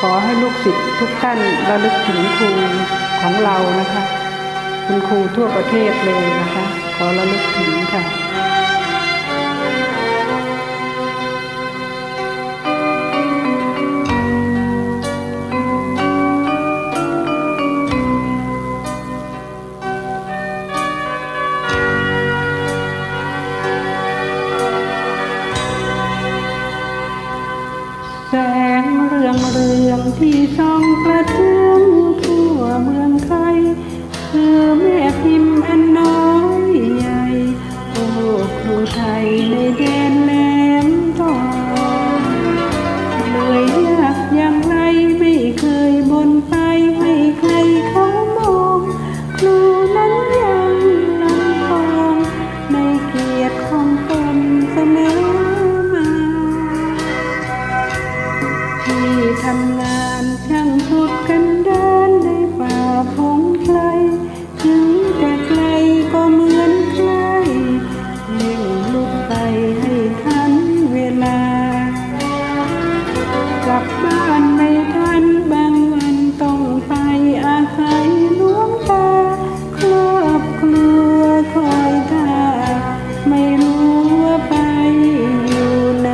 ขอให้ลูกศิษย์ทุกท่านระลึกถึงครูของเรานะคะ คุณครูทั่วประเทศเลยนะคะ ขอระลึกถึงค่ะ งเรืองเรืองที่ส่องกระเทืองทั่วเมืองไทยคือแม่ กลับบ้านไม่ทันบางวันต้องไปอาศัยลวงตาครอบครัวคอยท่าไม่รู้ว่าไปอยู่ไหน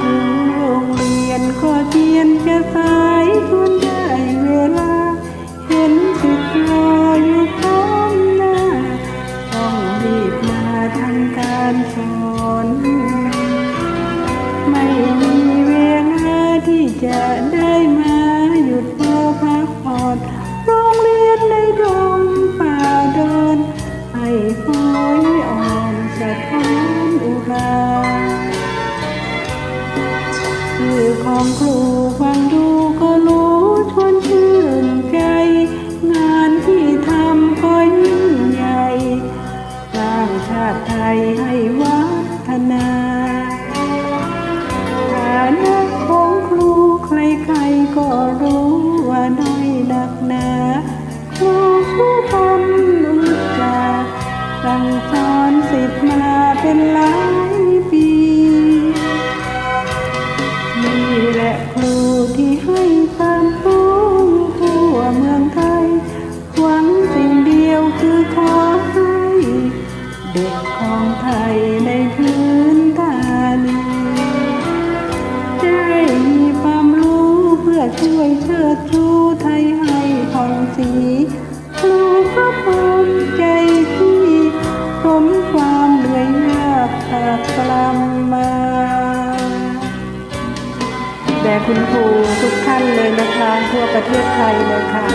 ถึงโรงเรียนก็เทียนจะสายทวนได้เวลา เห็นสิทธิ์รออยู่พร้อมหน้า ต้องรีบมาทำการสอน ไม่มีเวลาที่จะได้มาหยุดเพื่อพักผ่อนโรงเรียนในดงป่าเดินให้โอยอ่อนสะท้อนอุราชื่อของครูฟังดู อนสิทธิ์มาเป็นหลายปีนี่แหละครูที่ให้ความรู้ทั่วเมืองไทย หวังสิ่งเดียวคือขอให้ เด็กของไทยในพื้นฐานได้มีความรู้เพื่อช่วยเชิดชูไทยให้ผ่องสี กตรำมาแด่คุณครูทุกท่านเลยนะคะทั่วประเทศไทยเลยค่ะ